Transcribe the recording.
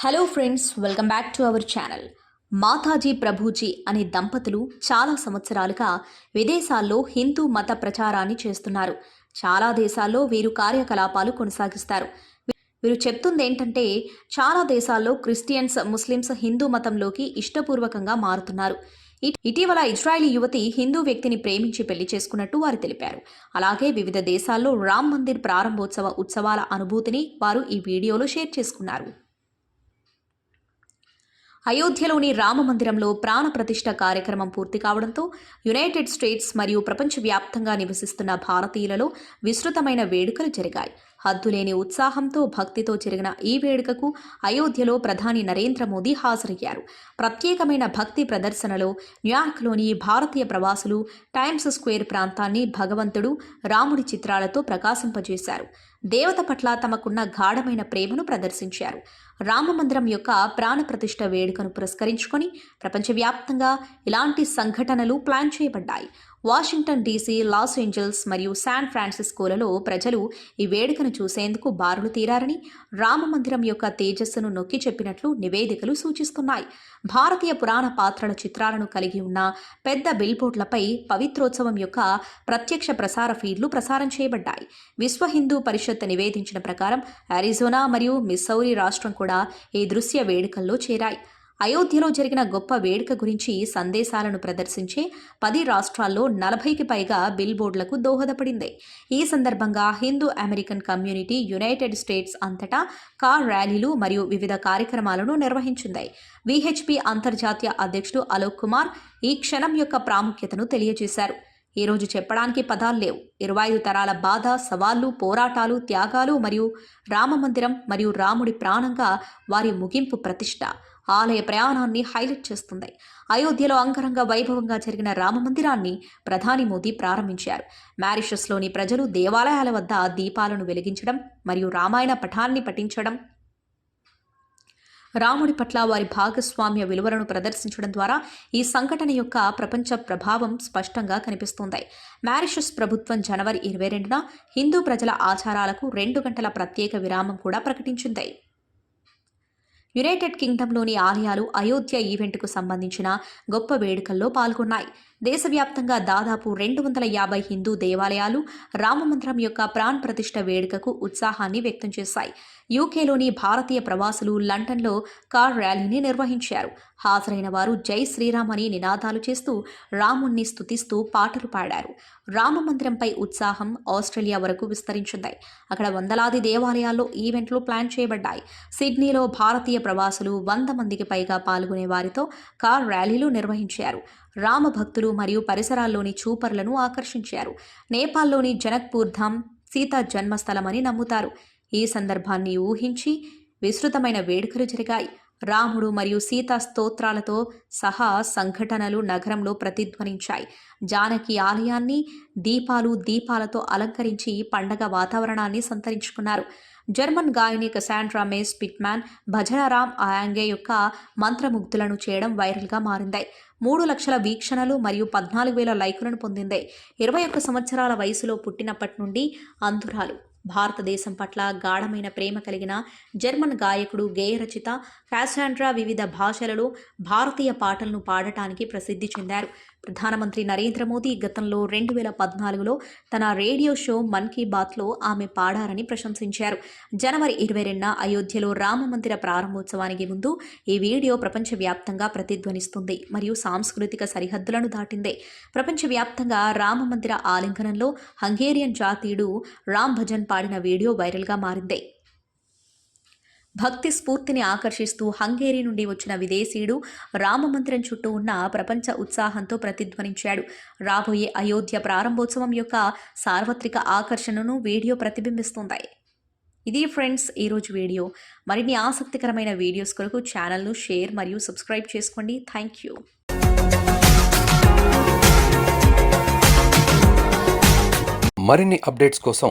Hello friends welcome back to our channel Mataji Prabhuji అనే దంపతులు చాలా సంవత్సరాలుగా విదేశాల్లో హిందూ మత ప్రచారాన్ని చేస్తున్నారు. చాలా దేశాల్లో వీరు కార్యకలాపాలు కొనసాగిస్తారు. వీరు చెప్తుంది ఏంటంటే చాలా దేశాల్లో క్రిస్టియన్స్ ముస్లిమ్స్ హిందూ మతంలోకి ఇష్టపూర్వకంగా మారుతున్నారు. ఇటీవల ఇజ్రాయిలీ యువతి హిందూ వ్యక్తిని ప్రేమించి పెళ్ళి చేసుకున్నట్టు వారు తెలిపారు. అలాగే వివిధ దేశాల్లో రామ్ మందిర్ ప్రారంభోత్సవ ఉత్సవాల అనుభూతిని వారు ఈ వీడియోలో షేర్ చేసుకున్నారు. అయోధ్యలోని రామ మందిరంలో కార్యక్రమం పూర్తి కావడంతో యునైటెడ్ స్టేట్స్ మరియు ప్రపంచవ్యాప్తంగా నివసిస్తున్న భారతీయులలో విస్తృతమైన వేడుకలు జరిగాయి. హద్దులేని ఉత్సాహంతో భక్తితో జరిగిన ఈ వేడుకకు అయోధ్యలో ప్రధాని నరేంద్ర మోదీ హాజరయ్యారు. ప్రత్యేకమైన భక్తి ప్రదర్శనలో న్యూయార్క్లోని భారతీయ ప్రవాసులు టైమ్స్ స్క్వేర్ ప్రాంతాన్ని భగవంతుడు రాముడి చిత్రాలతో ప్రకాశింపజేశారు. దేవత పట్ల తమకున్న గాఢమైన ప్రేమను ప్రదర్శించారు. రామమందిరం యొక్క ప్రాణప్రతిష్ఠ వేడుకను పురస్కరించుకొని ప్రపంచవ్యాప్తంగా ఇలాంటి సంఘటనలు ప్లాన్ చేయబడ్డాయి. వాషింగ్టన్ డీసీ లాస్ ఏంజల్స్ మరియు శాన్ ఫ్రాన్సిస్కోలలో ప్రజలు ఈ వేడుకను చూసేందుకు బారులు తీరారని రామమందిరం యొక్క తేజస్సును నొక్కి చెప్పినట్లు నివేదికలు సూచిస్తున్నాయి. భారతీయ పురాణ పాత్రల చిత్రాలను కలిగి ఉన్న పెద్ద బిల్బోర్డ్లపై పవిత్రోత్సవం యొక్క ప్రత్యక్ష ప్రసార ఫీడ్లు ప్రసారం చేయబడ్డాయి. విశ్వ హిందూ పరిషత్ నివేదించిన ప్రకారం అరిజోనా మరియు మిస్సౌరీ రాష్ట్రం కూడా ఈ దృశ్య వేడుకల్లో చేరాయి. అయోధ్యలో జరిగిన గొప్ప వేడుక గురించి సందేశాలను ప్రదర్శించే పది రాష్ట్రాల్లో నలభైకి పైగా బిల్ బోర్డులకు దోహదపడింది. ఈ సందర్భంగా Hindu American community United States అంతటా కార్ ర్యాలీలు మరియు వివిధ కార్యక్రమాలను నిర్వహించింది. విహెచ్పి అంతర్జాతీయ అధ్యక్షుడు అలోక్ కుమార్ ఈ క్షణం యొక్క ప్రాముఖ్యతను తెలియజేశారు. ఈరోజు చెప్పడానికి పదాలు లేవు. ఇరవై ఐదు తరాల బాధ సవాళ్ళు పోరాటాలు త్యాగాలు మరియు రామమందిరం మరియు రాముడి ప్రాణంగా వారి ముగింపు ప్రతిష్ట. ఆలయ ప్రయాణాన్ని హైలైట్ చేస్తుంది. అయోధ్యలో అంగరంగ వైభవంగా జరిగిన రామమందిరాన్ని ప్రధాని మోదీ ప్రారంభించారు. మారిషస్లోని ప్రజలు దేవాలయాల వద్ద దీపాలను వెలిగించడం మరియు రామాయణ పఠాన్ని పఠించడం రాముడి పట్ల వారి భాగస్వామ్య విలువలను ప్రదర్శించడం ద్వారా ఈ సంఘటన యొక్క ప్రపంచ ప్రభావం స్పష్టంగా కనిపిస్తుంది. మారిషస్ ప్రభుత్వం జనవరి ఇరవై రెండున హిందూ ప్రజల ఆచారాలకు రెండు గంటల ప్రత్యేక విరామం కూడా ప్రకటించింది. యునైటెడ్ కింగ్డంలోని ఆలయాలు అయోధ్య ఈవెంట్కు సంబంధించిన గొప్ప వేడుకల్లో పాల్గొన్నాయి. దేశవ్యాప్తంగా దాదాపు రెండు వందల యాభై హిందూ దేవాలయాలు రామమందిరం యొక్క ప్రాణ్ ప్రతిష్ట వేడుకకు ఉత్సాహాన్ని వ్యక్తం చేశాయి. యూకేలోని భారతీయ ప్రవాసులు లండన్లో కార్ ర్యాలీని నిర్వహించారు. హాజరైన వారు జై శ్రీరామ్ అని నినాదాలు చేస్తూ రాముణ్ణి స్తుతిస్తూ పాటలు పాడారు. రామమందిరంపై ఉత్సాహం ఆస్ట్రేలియా వరకు విస్తరించింది. అక్కడ వందలాది దేవాలయాల్లో ఈవెంట్లు ప్లాన్ చేయబడ్డాయి. సిడ్నీలో భారతీయ ప్రవాసులు వంద మందికి పైగా పాల్గొనే వారితో కార్ ర్యాలీలు నిర్వహించారు. రామ భక్తులు మరియు పరిసరాల్లోని చూపర్లను ఆకర్షించారు. నేపాల్లోని జనక్పూర్ ధామ్ సీత జన్మస్థలమని నమ్ముతారు. ఈ సందర్భాన్ని ఊహించి విస్తృతమైన వేడుకలు జరిగాయి. రాముడు మరియు సీత స్తోత్రాలతో సహా సంఘటనలు నగరంలో ప్రతిధ్వనించాయి. జానకి ఆలయాన్ని దీపాలు దీపాలతో అలంకరించి పండగ వాతావరణాన్ని సంతరించుకున్నారు. జర్మన్ గాయని కసాండ్రా మేస్ పిట్మ్యాన్ భజనరామ్ ఆయాంగే యొక్క మంత్రముగ్ధులను చేయడం వైరల్గా మారింది. మూడు లక్షల వీక్షణలు మరియు పద్నాలుగు వేల లైకులను పొందింది. ఇరవై ఒక్క సంవత్సరాల వయసులో పుట్టినప్పటి నుండి అంధురాలు. భారతదేశం పట్ల గాఢమైన ప్రేమ కలిగిన జర్మన్ గాయకుడు గేయ రచిత వివిధ భాషలలో భారతీయ పాటలను పాడటానికి ప్రసిద్ధి చెందారు. ప్రధానమంత్రి నరేంద్ర మోదీ గతంలో రెండు వేల పద్నాలుగులో తన రేడియో షో మన్ కీ బాత్లో ఆమె పాడారని ప్రశంసించారు. జనవరి ఇరవై రెండున అయోధ్యలో రామ మందిర ప్రారంభోత్సవానికి ముందు ఈ వీడియో ప్రపంచవ్యాప్తంగా ప్రతిధ్వనిస్తుంది మరియు సాంస్కృతిక సరిహద్దులను దాటింది. ప్రపంచవ్యాప్తంగా రామ మందిర ఆలింగనంలో హంగేరియన్ జాతీయుడు రామ్ భజన్ పాడిన వీడియో వైరల్గా మారింది. భక్తి స్ఫూర్తిని ఆకర్షిస్తూ హంగేరీ నుండి వచ్చిన విదేశీయుడు రామమందిరం చుట్టూ ఉన్న ప్రపంచ ఉత్సాహంతో ప్రతిధ్వనించాడు. రాబోయే అయోధ్య ప్రారంభోత్సవం యొక్క సార్వత్రిక ఆకర్షణను వీడియో ప్రతిబింబిస్తుంది. ఇది ఫ్రెండ్స్ ఈరోజు వీడియో. మరిన్ని ఆసక్తికరమైన వీడియోస్ కొరకు ఛానల్ను షేర్ మరియు సబ్స్క్రైబ్ చేసుకోండి. Thank you. మరిన్ని అప్డేట్స్ కోసం